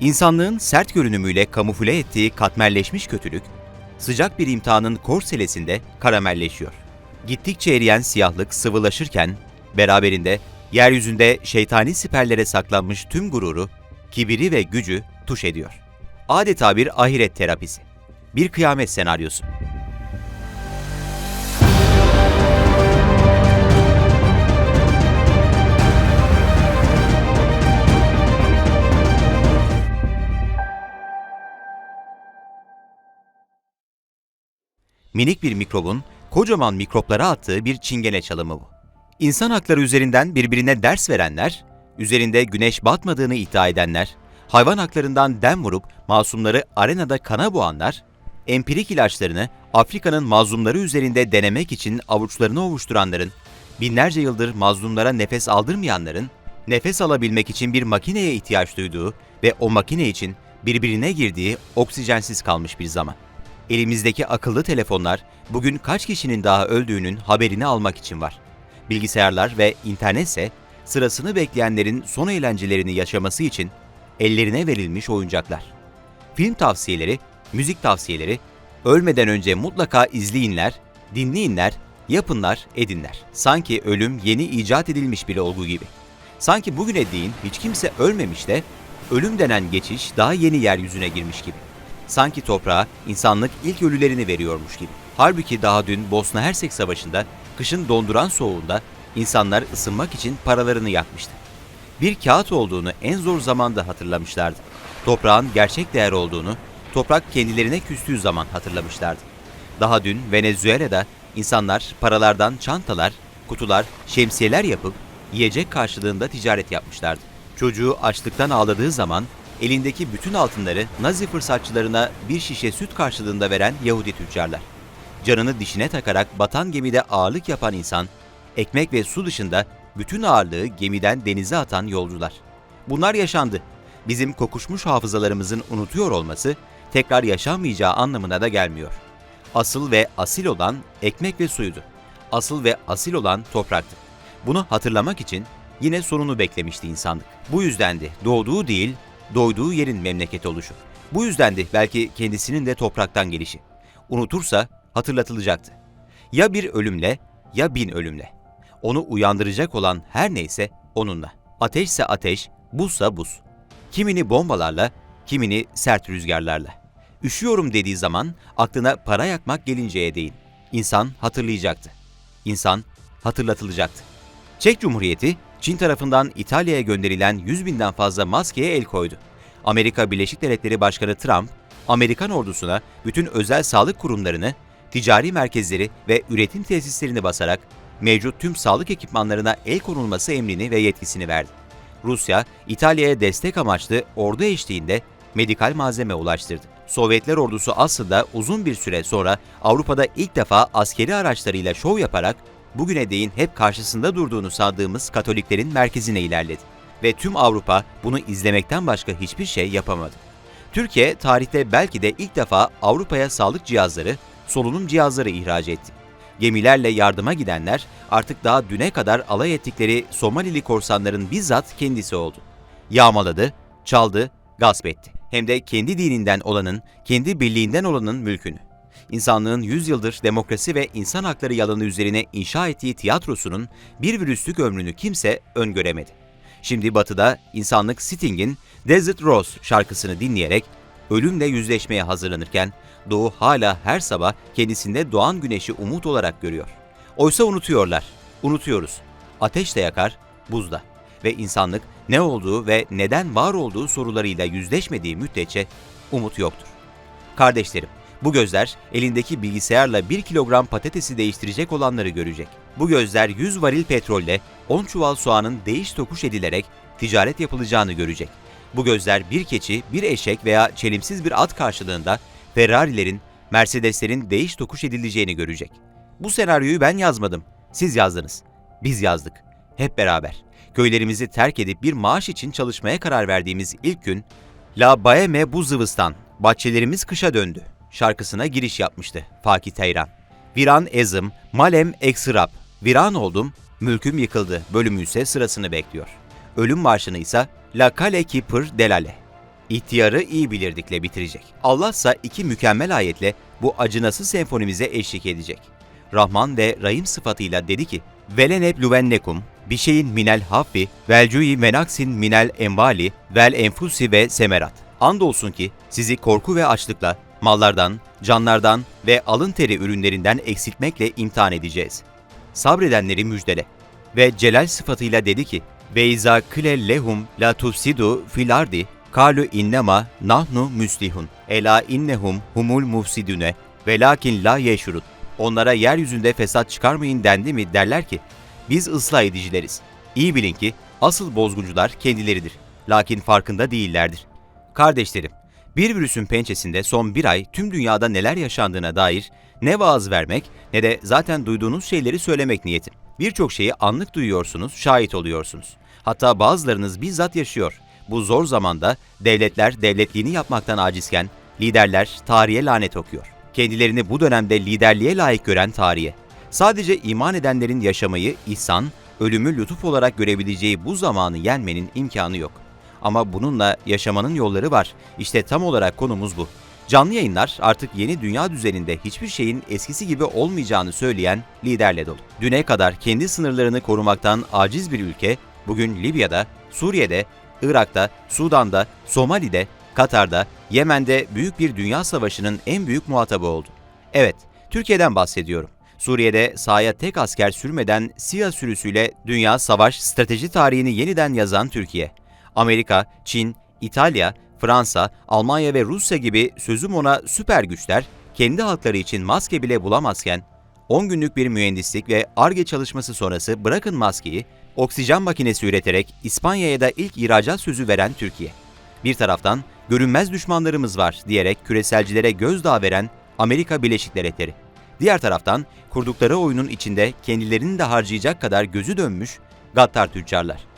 İnsanlığın sert görünümüyle kamufle ettiği katmerleşmiş kötülük, sıcak bir imtihanın korselesinde karamelleşiyor. Gittikçe eriyen siyahlık sıvılaşırken, beraberinde yeryüzünde şeytani siperlere saklanmış tüm gururu, kibiri ve gücü tuş ediyor. Adeta bir ahiret terapisi. Bir kıyamet senaryosu. Minik bir mikrobun kocaman mikroplara attığı bir çingene çalımı bu. İnsan hakları üzerinden birbirine ders verenler, üzerinde güneş batmadığını iddia edenler, hayvan haklarından dem vurup masumları arenada kana boğanlar, empirik ilaçlarını Afrika'nın mazlumları üzerinde denemek için avuçlarını ovuşturanların, binlerce yıldır mazlumlara nefes aldırmayanların, nefes alabilmek için bir makineye ihtiyaç duyduğu ve o makine için birbirine girdiği oksijensiz kalmış bir zaman. Elimizdeki akıllı telefonlar bugün kaç kişinin daha öldüğünün haberini almak için var. Bilgisayarlar ve internetse sırasını bekleyenlerin son eğlencelerini yaşaması için ellerine verilmiş oyuncaklar. Film tavsiyeleri, müzik tavsiyeleri, ölmeden önce mutlaka izleyinler, dinleyinler, yapınlar, edinler. Sanki ölüm yeni icat edilmiş bir olgu gibi. Sanki bugüne değin hiç kimse ölmemiş de ölüm denen geçiş daha yeni yeryüzüne girmiş gibi. Sanki toprağa insanlık ilk ölülerini veriyormuş gibi. Halbuki daha dün Bosna Hersek Savaşı'nda kışın donduran soğuğunda insanlar ısınmak için paralarını yakmıştı. Bir kağıt olduğunu en zor zamanda hatırlamışlardı. Toprağın gerçek değer olduğunu, toprak kendilerine küstüğü zaman hatırlamışlardı. Daha dün Venezuela'da insanlar paralardan çantalar, kutular, şemsiyeler yapıp yiyecek karşılığında ticaret yapmışlardı. Çocuğu açlıktan ağladığı zaman elindeki bütün altınları Nazi fırsatçılarına bir şişe süt karşılığında veren Yahudi tüccarlar. Canını dişine takarak batan gemide ağırlık yapan insan, ekmek ve su dışında bütün ağırlığı gemiden denize atan yolcular. Bunlar yaşandı. Bizim kokuşmuş hafızalarımızın unutuyor olması tekrar yaşanmayacağı anlamına da gelmiyor. Asıl ve asil olan ekmek ve suydu. Asıl ve asil olan topraktı. Bunu hatırlamak için yine sonunu beklemişti insanlık. Bu yüzdendi doğduğu değil, doyduğu yerin memleket oluşu. Bu yüzdendi belki kendisinin de topraktan gelişi. Unutursa hatırlatılacaktı. Ya bir ölümle ya bin ölümle. Onu uyandıracak olan her neyse onunla. Ateşse ateş, buzsa buz. Kimini bombalarla, kimini sert rüzgarlarla. Üşüyorum dediği zaman aklına para yakmak gelinceye değin. İnsan hatırlayacaktı. İnsan hatırlatılacaktı. Çek Cumhuriyeti, Çin tarafından İtalya'ya gönderilen 100 binden fazla maskeye el koydu. Amerika Birleşik Devletleri Başkanı Trump, Amerikan ordusuna bütün özel sağlık kurumlarını, ticari merkezleri ve üretim tesislerini basarak mevcut tüm sağlık ekipmanlarına el konulması emrini ve yetkisini verdi. Rusya, İtalya'ya destek amaçlı ordu eşliğinde medikal malzeme ulaştırdı. Sovyetler ordusu aslında uzun bir süre sonra Avrupa'da ilk defa askeri araçlarıyla şov yaparak bugüne değin hep karşısında durduğunu sandığımız Katoliklerin merkezine ilerledi. Ve tüm Avrupa bunu izlemekten başka hiçbir şey yapamadı. Türkiye tarihte belki de ilk defa Avrupa'ya sağlık cihazları, solunum cihazları ihraç etti. Gemilerle yardıma gidenler artık daha düne kadar alay ettikleri Somalili korsanların bizzat kendisi oldu. Yağmaladı, çaldı, gasp etti. Hem de kendi dininden olanın, kendi birliğinden olanın mülkünü. İnsanlığın 100 yıldır demokrasi ve insan hakları yalanı üzerine inşa ettiği tiyatrosunun bir virüslük ömrünü kimse öngöremedi. Şimdi batıda insanlık Sting'in Desert Rose şarkısını dinleyerek ölümle yüzleşmeye hazırlanırken Doğu hala her sabah kendisinde doğan güneşi umut olarak görüyor. Oysa unutuyorlar. Unutuyoruz. Ateş de yakar, buz da. Ve insanlık ne olduğu ve neden var olduğu sorularıyla yüzleşmediği müddetçe umut yoktur. Kardeşlerim, bu gözler elindeki bilgisayarla 1 kilogram patatesi değiştirecek olanları görecek. Bu gözler 100 varil petrolle 10 çuval soğanın değiş tokuş edilerek ticaret yapılacağını görecek. Bu gözler bir keçi, bir eşek veya çelimsiz bir at karşılığında Ferrari'lerin, Mercedes'lerin değiş tokuş edileceğini görecek. Bu senaryoyu ben yazmadım. Siz yazdınız. Biz yazdık. Hep beraber. Köylerimizi terk edip bir maaş için çalışmaya karar verdiğimiz ilk gün La Baeme bu zıvıstan, bahçelerimiz kışa döndü şarkısına giriş yapmıştı Fakih Teyran. Viran ezim, malem eksirap, viran oldum, mülküm yıkıldı bölümü ise sırasını bekliyor. Ölüm marşını ise La Kale ki delale. İhtiyarı iyi bilirdikle bitirecek. Allah iki mükemmel ayetle bu acınası senfonimize eşlik edecek. Rahman ve Rahim sıfatıyla dedi ki, Veleneb luvennekum, bir şeyin minel haffi, velcui menaksin minel envali, vel enfusi ve semerat. Andolsun ki sizi korku ve açlıkla, mallardan, canlardan ve alın teri ürünlerinden eksiltmekle imtihan edeceğiz. Sabredenleri müjdele. Ve celal sıfatıyla dedi ki, ve kile lehum la tufsidu fil ardi kalu innema nahnu müslihun. Ela innehum humul mufsidüne ve lakin la yeşurut. Onlara yeryüzünde fesat çıkarmayın dendi mi derler ki, biz ıslah edicileriz. İyi bilin ki asıl bozguncular kendileridir. Lakin farkında değillerdir. Kardeşlerim, bir virüsün pençesinde son bir ay tüm dünyada neler yaşandığına dair ne vaaz vermek ne de zaten duyduğunuz şeyleri söylemek niyetim. Birçok şeyi anlık duyuyorsunuz, şahit oluyorsunuz. Hatta bazılarınız bizzat yaşıyor. Bu zor zamanda devletler devletliğini yapmaktan acizken liderler tarihe lanet okuyor. Kendilerini bu dönemde liderliğe layık gören tarihe. Sadece iman edenlerin yaşamayı ihsan, ölümü lütuf olarak görebileceği bu zamanı yenmenin imkanı yok. Ama bununla yaşamanın yolları var. İşte tam olarak konumuz bu. Canlı yayınlar artık yeni dünya düzeninde hiçbir şeyin eskisi gibi olmayacağını söyleyen liderle dolu. Düne kadar kendi sınırlarını korumaktan aciz bir ülke, bugün Libya'da, Suriye'de, Irak'ta, Sudan'da, Somali'de, Katar'da, Yemen'de büyük bir dünya savaşının en büyük muhatabı oldu. Evet, Türkiye'den bahsediyorum. Suriye'de sahaya tek asker sürmeden SİHA sürüsüyle dünya savaş strateji tarihini yeniden yazan Türkiye. Amerika, Çin, İtalya, Fransa, Almanya ve Rusya gibi sözüm ona süper güçler kendi halkları için maske bile bulamazken 10 günlük bir mühendislik ve ARGE çalışması sonrası bırakın maskeyi, oksijen makinesi üreterek İspanya'ya da ilk ihracat sözü veren Türkiye. Bir taraftan görünmez düşmanlarımız var diyerek küreselcilere gözdağı veren Amerika Birleşik Devletleri. Diğer taraftan kurdukları oyunun içinde kendilerini de harcayacak kadar gözü dönmüş gaddar tüccarlar.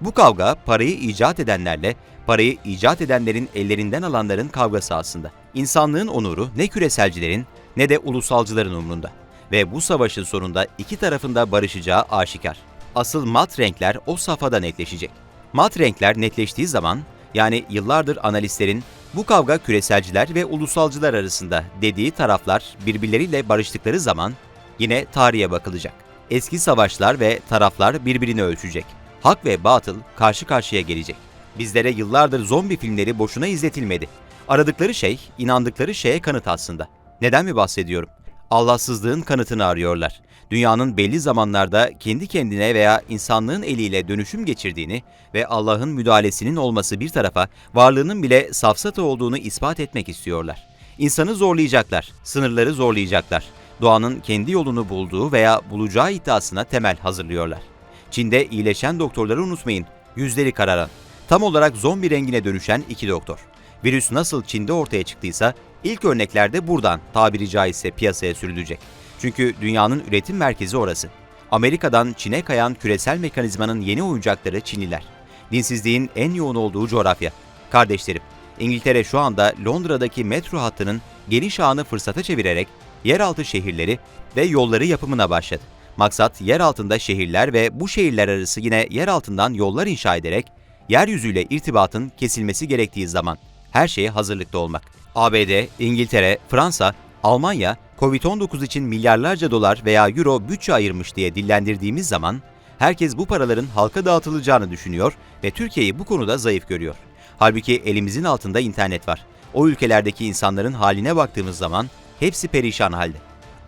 Bu kavga parayı icat edenlerle parayı icat edenlerin ellerinden alanların kavgası aslında. İnsanlığın onuru ne küreselcilerin ne de ulusalcıların umrunda. Ve bu savaşın sonunda iki tarafında barışacağı aşikar. Asıl mat renkler o safhada netleşecek. Mat renkler netleştiği zaman yani yıllardır analistlerin bu kavga küreselciler ve ulusalcılar arasında dediği taraflar birbirleriyle barıştıkları zaman yine tarihe bakılacak. Eski savaşlar ve taraflar birbirini ölçecek. Hak ve batıl karşı karşıya gelecek. Bizlere yıllardır zombi filmleri boşuna izletilmedi. Aradıkları şey, inandıkları şeye kanıt aslında. Neden mi bahsediyorum? Allahsızlığın kanıtını arıyorlar. Dünyanın belli zamanlarda kendi kendine veya insanlığın eliyle dönüşüm geçirdiğini ve Allah'ın müdahalesinin olması bir tarafa varlığının bile safsata olduğunu ispat etmek istiyorlar. İnsanı zorlayacaklar, sınırları zorlayacaklar. Doğanın kendi yolunu bulduğu veya bulacağı iddiasına temel hazırlıyorlar. Çin'de iyileşen doktorları unutmayın, yüzleri kararan. Tam olarak zombi rengine dönüşen iki doktor. Virüs nasıl Çin'de ortaya çıktıysa ilk örneklerde buradan tabiri caizse piyasaya sürülecek. Çünkü dünyanın üretim merkezi orası. Amerika'dan Çin'e kayan küresel mekanizmanın yeni oyuncakları Çinliler. Dinsizliğin en yoğun olduğu coğrafya. Kardeşlerim, İngiltere şu anda Londra'daki metro hattının geniş ağını fırsata çevirerek yeraltı şehirleri ve yolları yapımına başladı. Maksat yer altında şehirler ve bu şehirler arası yine yer altından yollar inşa ederek yeryüzüyle irtibatın kesilmesi gerektiği zaman her şeye hazırlıklı olmak. ABD, İngiltere, Fransa, Almanya Covid-19 için milyarlarca dolar veya euro bütçe ayırmış diye dillendirdiğimiz zaman herkes bu paraların halka dağıtılacağını düşünüyor ve Türkiye'yi bu konuda zayıf görüyor. Halbuki elimizin altında internet var. O ülkelerdeki insanların haline baktığımız zaman hepsi perişan halde.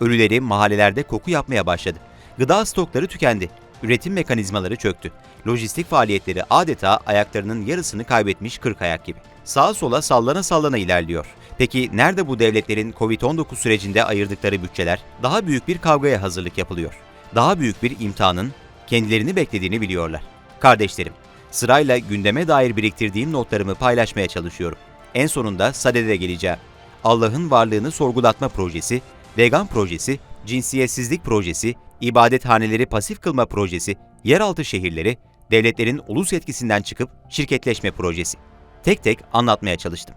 Ölüleri mahallelerde koku yapmaya başladı. Gıda stokları tükendi. Üretim mekanizmaları çöktü. Lojistik faaliyetleri adeta ayaklarının yarısını kaybetmiş kırk ayak gibi. Sağa sola sallana sallana ilerliyor. Peki nerede bu devletlerin Covid-19 sürecinde ayırdıkları bütçeler? Daha büyük bir kavgaya hazırlık yapılıyor. Daha büyük bir imtihanın kendilerini beklediğini biliyorlar. Kardeşlerim, sırayla gündeme dair biriktirdiğim notlarımı paylaşmaya çalışıyorum. En sonunda sadede geleceğim. Allah'ın varlığını sorgulatma projesi, vegan projesi, cinsiyetsizlik projesi, ibadethaneleri pasif kılma projesi, yeraltı şehirleri, devletlerin ulus etkisinden çıkıp şirketleşme projesi. Tek tek anlatmaya çalıştım.